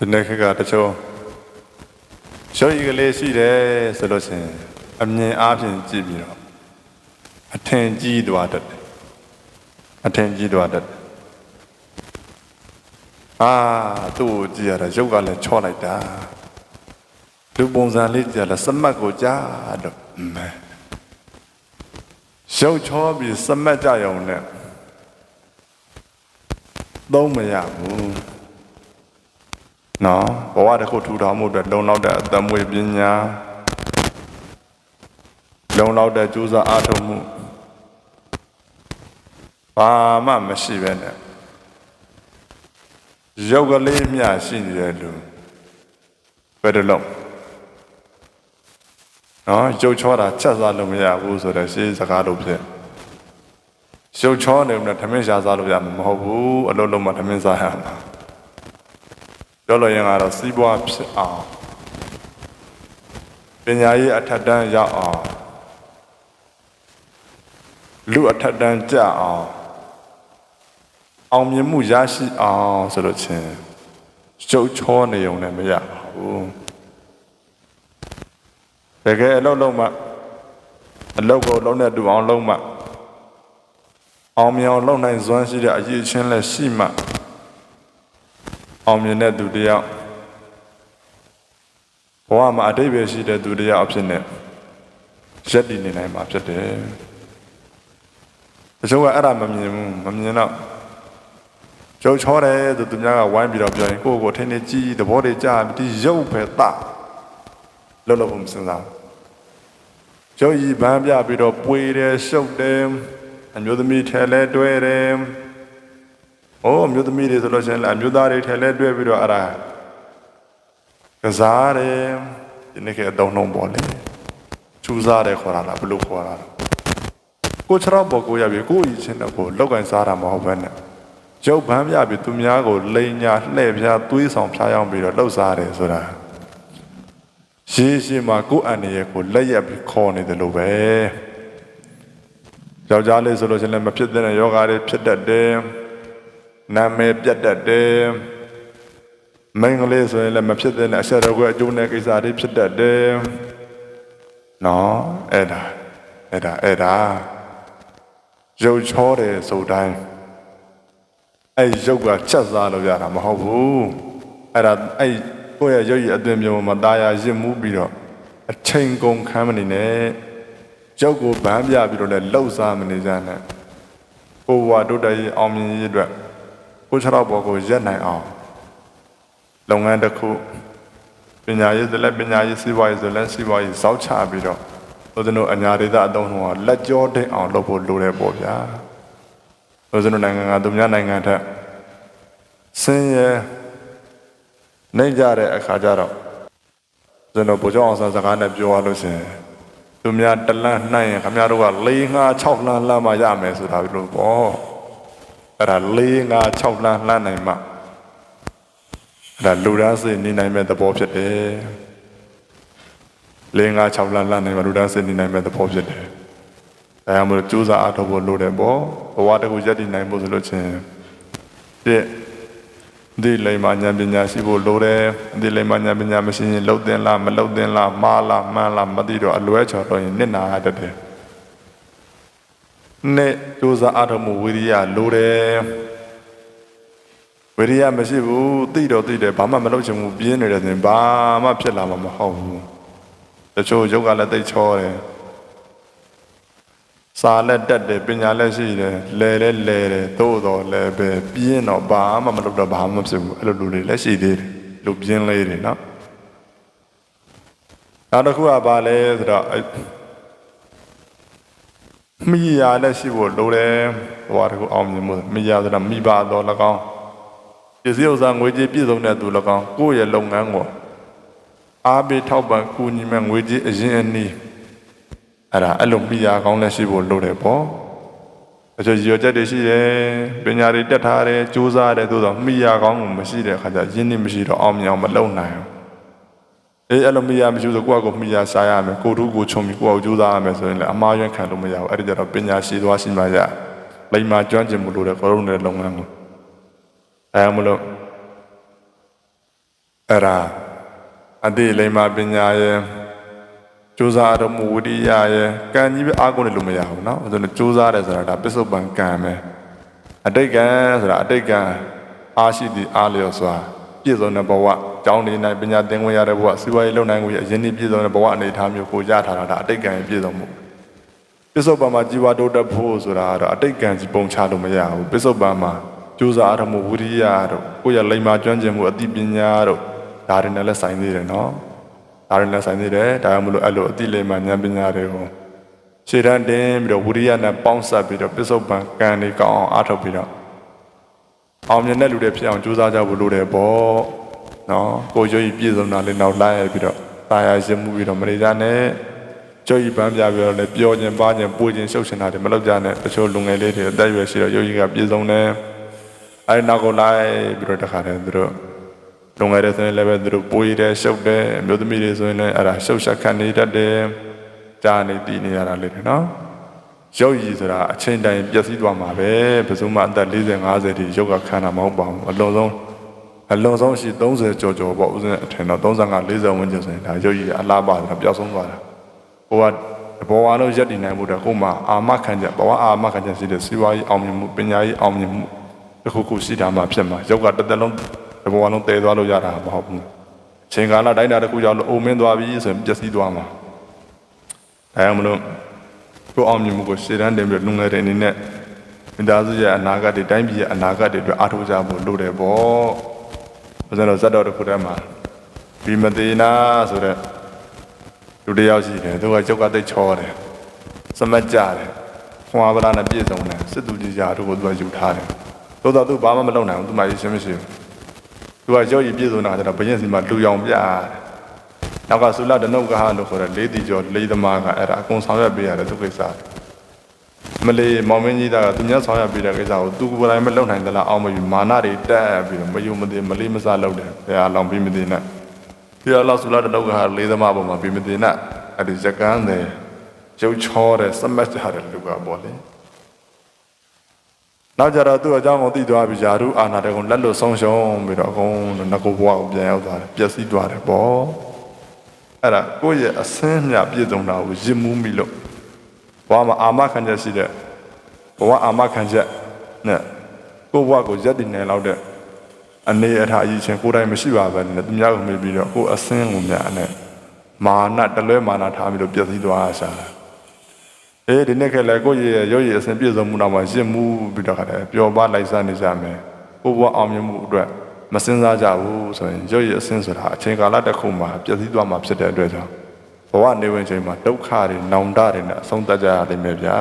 ဒီနေ့ခက်ကတချို့ရုပ်ရည်ကလေးရှိတယ်ဆိုလို့ရှိရင်အမြင်အားဖြင့်ကြည့်ပြီးတော့အထင်ကြီးသွားတတ်တယ်အထင်ကြီးသွားတတ်တယ်အာသူ့ကိုကြည့်ရတာရုပ်ကလည်းချောလိုက်တာလူပုံစံလေးကြည့်ရတာစမတ်ကိုကြားတော့မဲရုပ်ချောပြီးစမတ်ကြရုံနဲ့သုံးမရဘူး နော်ဘဝတစ်ခုထူထောင်မှုအတွက်လုံလောက်တဲ့အသက်မွေးပညာလုံလောက်တဲ့ကြိုးစားအားထုတ်မှုဘာမှမရှိပဲနဲ့ရုပ်ကလေးမျှရှိနေတဲ့လူဘယ်လိုလုပ်နော်ရုပ်ချောတာချက်စားလို့မရဘူးဆိုတဲ့ရှေးစကားလို့ဖြစ်ရုပ်ချောနေလို့ထမင်းရှားစားလို့ရမှာမဟုတ်ဘူးအလုံးလုံးမှထမင်းစားရမှာ ပြောလို့ရင်ကတော့စီးပွားဖြစ်အောင်ပညာရေးအထက်တန်းရောက်အောင်လူအထက်တန်းကြအောင်အောင်မြင်မှုရရှိအောင်ဆိုလို့ချင်းကျုပ်ချောနေုံနဲ့မရပါဘူးတကယ်အလုပ်လုံးမှအလုပ်ကိုလုံးနဲ့တူအောင်လုံးမှအောင်မြင်အောင်လုပ်နိုင်စွမ်းရှိတဲ့အရေးချင်းလည်းရှိမှ အောင်မြင်တဲ့သူတယောက်ဘဝမှာအတိတ်ပဲရှိတဲ့သူတယောက်အဖြစ်နဲ့ရက်တည်နေနိုင်မှာဖြစ်တယ်။တချို့ကအဲ့ဒါမမြင်ဘူးမမြင်တော့ကြုံချောတယ်သူသူများကဝိုင်းပြီးတော့ပြောရင်ကိုယ့်ကိုယ်ထင်းနေကြည့်သဘောတွေကြားပြီးဒီရုပ်ပဲတလောလောမစင်စား။ကျောင်းကြီးဗန်းပြပြီးတော့ပွေတယ်ရှုပ်တယ်အမျိုးသမီးထဲလဲတွဲတယ်။ အိုးအမျိုးသမီးတွေဆိုလို့ရှိရင်လည်းအမျိုးသားတွေထဲလဲတွဲပြီးတော့အဲ့ဒါကစားတယ်ဒီနေ့ကအတုံးလုံးပေါ့လေချူစားတယ်ခေါ်တာလားဘယ်လိုခေါ်တာလဲကိုခြေတော့ပေါ်ကိုရပြီကိုအီချင်းတော့ကိုလောက်ကင်စားတာမဟုတ်ဘဲနဲ့ကျုပ်ဗန်းပြပြီးသူများကိုလိန်ညာလှဲ့ပြားသွေးဆောင်ဖျားယောင်းပြီးတော့လှုပ်စားတယ်ဆိုတာရှေးရှေးမှာကိုယ်အန်ရဲ့ကိုလက်ရက်ပြီးခေါ်နေတယ်လို့ပဲယောက်ျားလေးဆိုလို့ရှိရင်လည်းမဖြစ်တဲ့ယောဂါတွေဖြစ်တတ်တယ် နာမည်ပြတ်တတ်တယ်မင်္ဂလေးဆိုရင်လည်းမဖြစ်တဲ့အဆက်တော်ကအကျိုးနဲ့ကိစ္စတွေဖြစ်တတ်တယ်နော်အဲ့ဒါအဲ့ဒါအဲ့ဒါရုပ်ချောတယ်ဆိုတိုင်းအဲ့ရုပ်ကချက်စားလို့ရတာမဟုတ်ဘူးအဲ့ဒါအဲ့ကိုယ့်ရဲ့ရုပ်ရည်အသွင်မျိုးမှာตาရရစ်မှုပြီးတော့အချိန်ကုန်ခံမနေနဲ့ရုပ်ကိုဗန်းပြပြီးတော့လည်းလှုပ်ရှားမနေကြနဲ့ဘဝတိုးတက်ရေးအောင်မြင်ရေးအတွက် ကိုခြေတော့ဘောကိုရက်နိုင်အောင်လုပ်ငန်းတစ်ခုပညာရေးဆိုလည်းပညာရေးစီးပွားရေးဆိုလည်းစီးပွားရေးစောက်ချပြီးတော့ဦးဇင်းတို့အညာဒေသအတုံးတော့လက်ကြောတဲ့အောင်လုပ်ဖို့လိုတယ်ပေါ့ဗျာဦးဇင်းတို့နိုင်ငံကသူများနိုင်ငံထက်ဆင်းရဲနေကြတဲ့အခါကျတော့ဦးဇင်းတို့ဗိုလ်ချုပ်အောင်ဆန်းစကားနဲ့ပြောရလို့ရှိရင်သူများတလန့်နှိုင်းရင်ခင်ဗျားတို့က၄၅6လမ်းလမ်းမှရမယ်ဆိုတာလို့ပေါ့ အဲ့ဒါ၄၅6လမ်းလှမ်းနိုင်မှအဲ့ဒါလူသားစိတ်နေနိုင်မဲ့သဘောဖြစ်တယ်၄၅6လမ်းလှမ်းနိုင်မှလူသားစိတ်နေနိုင်မဲ့သဘောဖြစ်တယ်ဒါကြောင့်မလို့ကြိုးစားအားထုတ်ဖို့လိုတယ်ပေါ့ဘဝတစ်ခုရည်တည်နိုင်ဖို့ဆိုလို့ချင်းပြည့်ဒီလိမ္မာဉာဏ်ပညာရှိဖို့လိုတယ်ဒီလိမ္မာဉာဏ်ပညာမရှိရင်လှုပ်တင်လားမလှုပ်တင်လားမှားလားမှန်လားမသိတော့အလွဲချော်တော့ရင်နစ်နာရတတ်တယ် နဲ့ကြိုးစားအားထုတ်မှုဝိရိယလိုတယ်ဝိရိယမရှိဘူးသိတော့သိတယ်ဘာမှမလုပ်ချင်ဘူးပြင်းနေတယ်ဆိုရင်ဘာမှဖြစ်လာမှာမဟုတ်ဘူးတချို့ယောဂလည်းသိချောတယ်စာလည်းတက်တယ်ပညာလည်းရှိတယ်လဲလည်းလဲတယ်သို့တော်လည်းပဲပြင်းတော့ဘာမှမလုပ်တော့ဘာမှမဖြစ်ဘူးအဲ့လိုလူတွေလည်းရှိသေးတယ်လူပြင်းလေးတွေနော်နောက်တစ်ခုကဘာလဲဆိုတော့အဲ့ မိယာလည်းရှိဖို့လိုတယ်ဘဝတစ်ခုအောင်မြင်မှုမိယာဆိုတာမိဘတော်၎င်းပစ္စည်းဥစ္စာငွေကြေးပြည့်စုံတဲ့သူ၎င်းကိုယ့်ရဲ့လုပ်ငန်းကိုအားပေးထောက်ပံ့ကူညီမဲ့ငွေကြေးအရင်အနည်းအဲ့ဒါအဲ့လိုမိယာကောင်းလည်းရှိဖို့လိုတယ်ပေါ့အချို့ရည်ရွယ်ချက်တွေရှိတယ်ပညာတွေတက်ထားတယ်ကြိုးစားတယ်သို့သောမိယာကောင်းကိုမရှိတဲ့အခါကျရင်းနှီးမရှိတော့အောင်မြင်အောင်မလုပ်နိုင်ဘူး အေးအဲ့လိုမိရမရှိဘူးဆိုကိုယ့်အကိုမိရရှားရမယ်ကိုထုကိုချုံပြီးကိုယ့်အကိုကြိုးစားရမယ်ဆိုရင်လည်းအမှားယွင်းခံလို့မရဘူးအဲ့ဒီကြတော့ပညာရှိသွားရှိမှရလိမ္မာကျွမ်းကျင်မှုလို့တဲ့ကောရုံးတဲ့လုပ်ငန်းကိုအဲမလို့ အဲ့ဒါအတိလိမ္မာပညာရဲ့ကြိုးစားရမှုဝိရိယရဲ့ကံကြီးပဲအားကိုးနေလို့မရဘူးเนาะဆိုတော့ကြိုးစားတယ်ဆိုတာဒါပစ္စုပန်ကံပဲအတိတ်ကံဆိုတာအတိတ်ကံအားရှိသည့်အားလျော်စွာပြည့်စုံတဲ့ဘဝ ကျောင်းနေနိုင်ပညာသင်ခွင့်ရတဲ့ဘဝစီးပွားရေးလုပ်နိုင်ခွင့်အရင်နေ့ပြည့်စုံတဲ့ဘဝအနေအထားမျိုးကိုရထားတာဒါအတိတ်ကံရဲ့ပြည့်စုံမှုပစ္စုပန်မှာជីវတိုးတက်ဖို့ဆိုတာကတော့အတိတ်ကံကြီးပုံချလို့မရဘူးပစ္စုပန်မှာကြိုးစားရမှုဝိရိယတို့ကိုယ့်ရဲ့လိမ္မာကျွမ်းကျင်မှုအသိပညာတို့ဒါတွေနဲ့လည်းဆိုင်သေးတယ်နော်ဒါတွေနဲ့ဆိုင်သေးတယ်ဒါကြောင့်မလို့အဲ့လိုအသိလိမ္မာဉာဏ်ပညာတွေကိုရှေ့တန်းတင်ပြီးတော့ဝိရိယနဲ့ပေါင်းစပ်ပြီးတော့ပစ္စုပန်ကံတွေကောင်းအောင်အားထုတ်ပြီးတော့အောင်မြင်တဲ့လူတွေဖြစ်အောင်ကြိုးစားကြဖို့လိုတယ်ပေါ့ နော်ကိုယ်ရွေးပြည့်စုံတာလေးနောက်လိုက်ရပြီးတော့တာယာရှင်းမှုပြီးတော့မနေကြနဲ့ကြော်ကြီးပန်းပြပြီးတော့လည်းပျော်ခြင်းပါခြင်းပူခြင်းရှုပ်ရှင်တာတွေမလုပ်ကြနဲ့တချို့လူငယ်လေးတွေအသက်အရွယ်ရှိတော့ယောဂီကပြည်စုံတယ်အဲဒီနောက်ကိုလိုက်ပြီးတော့တခါတည်းသူတို့လူငယ်တွေဆိုရင်လည်းပဲသူတို့ပူရတဲ့ရှုပ်တယ်အမျိုးသမီးတွေဆိုရင်လည်းအဲ့ဒါရှုပ်ရှက်ခံနေတတ်တယ်ကြားနေတည်နေရတာလေးတွေနော်ယောဂီဆိုတာအချိန်တိုင်းပျက်စီးသွားမှာပဲဘယ်သူမှအသက်40 50တိယောဂခံတာမဟုတ်ပါဘူးအလုံးစုံ အလုံးစုံရှိ30ကျော်ကျော်ပေါ့ဥစဉ်အထင်တော့35 40ဝန်းကျင်ဆိုရင်ဒါယောဂီအလားပါဆိုတာပျောက်ဆုံးသွားတာဟိုကဘဝလုံးရက်တည်နိုင်မှုတော့ကိုယ်မှာအာမခံချက်ဘဝအာမခံချက်ရှိတဲ့စီးပွားရေးအောင်မြင်မှုပညာရေးအောင်မြင်မှုတစ်ခုခုရှိတာမှဖြစ်မှာယောဂတစ်သက်လုံးဘဝလုံးတည်သွားလို့ရတာမဟုတ်ဘူးအချိန်ကာလတိုင်းတာတစ်ခုကြောင့်လို့အုံမင်းသွားပြီဆိုရင်ပျက်စီးသွားမှာအဲဒါမလို့ကိုယ်အောင်မြင်မှုကိုရှေ့တန်းတင်ပြီးလူငယ်တွေအနေနဲ့မိသားစုရဲ့အနာဂတ်တွေတိုင်းပြည်ရဲ့အနာဂတ်တွေအတွက်အားထုတ်ကြဖို့လိုတယ်ပေါ့ ဘုရားတော်ဇတ်တော်တစ်ခုတည်းမှာဘီမတေနာဆိုတဲ့လူတစ်ယောက်ရှိတယ်သူကကြောက်ကတိတ်ချောတယ်စမတ်ကြတယ်ခွန်အားဗလာနဲ့ပြည့်စုံတယ်စစ်သူကြီးရာတို့ကိုသူကယူထားတယ်သို့တော့သူဘာမှမလုပ်နိုင်ဘူးသူမှရှင်းမရှိဘူးသူကကြောက်ရည်ပြည့်စုံတာကျတော့ဘရင်စီမှာလူရောင်ပြတယ်နောက်ကဆုလဒနုတ်ကဟလို့ခေါ်တဲ့လေးတီကျော်လေးသမားကအဲ့ဒါအကုန်ဆောင်ရွက်ပေးရတယ်သူကိစ္စ မလေးမောင်မင်းကြီးကသူများဆောင်ရွက်ပေးတဲ့ကိစ္စကိုသူကိုယ်တိုင်မလုပ်နိုင်သလားအောင်မယူမာနတွေတက်ပြီးတော့မယူမသိမလေးမစားလုပ်တယ်ဘယ်အလောင်ပြီးမသိနဲ့ဒီအလောက်ဆူလာတဲ့လောက်ကဟာလေးသမားပေါ်မှာပြီးမတင်နဲ့အဲ့ဒီဇကန်းတယ်ရုပ်ချောတဲ့စမတ်ကြတဲ့လူကပေါ့လေနောက်ကြတော့သူ့အကြောင်းကိုသိသွားပြီးယာရုအာနာတဲ့ကုလက်လွတ်ဆုံးရှုံးပြီးတော့အကုန်လုံးငကိုဘဝကိုပြန်ရောက်သွားတယ်ပျက်စီးသွားတယ်ပေါ့အဲ့ဒါကိုယ့်ရဲ့အစင်းမြပြည့်စုံတာကိုရစ်မှုမိလို့ ဘဝမှာအာမခံချက်ရှိတဲ့ဘဝအာမခံချက်နဲ့ကိုယ့်ဘဝကိုရက်တည်နေလောက်တဲ့အနေအထားအကြီးချင်းကိုယ်တိုင်မရှိပါပဲနဲ့သူများကိုမေးပြီးတော့ကိုယ်အစင်းကိုများနဲ့မာနတလွဲမာနထားပြီးတော့ပြည့်စည်သွားရှာတာအေးဒီနေ့ကလည်းကိုယ့်ရဲ့ရုပ်ရည်အစဉ်ပြည့်စုံမှုတော့မှရင့်မှုပြီးတော့ခါတယ်ပျော်ပါလိုက်စားနေကြမယ်ကိုယ်ဘဝအောင်မြင်မှုအတွက်မစင်စားကြဘူးဆိုရင်ရုပ်ရည်အစဉ်ဆိုတာအချိန်ကာလတစ်ခုမှာပြည့်စည်သွားမှာဖြစ်တဲ့အတွက်ကြောင့် ဘဝနေဝင်ချိန်မှာဒုက္ခတွေနောင်တတွေနဲ့အဆုံးသတ်ကြရလိမ့်မယ်ဗျာ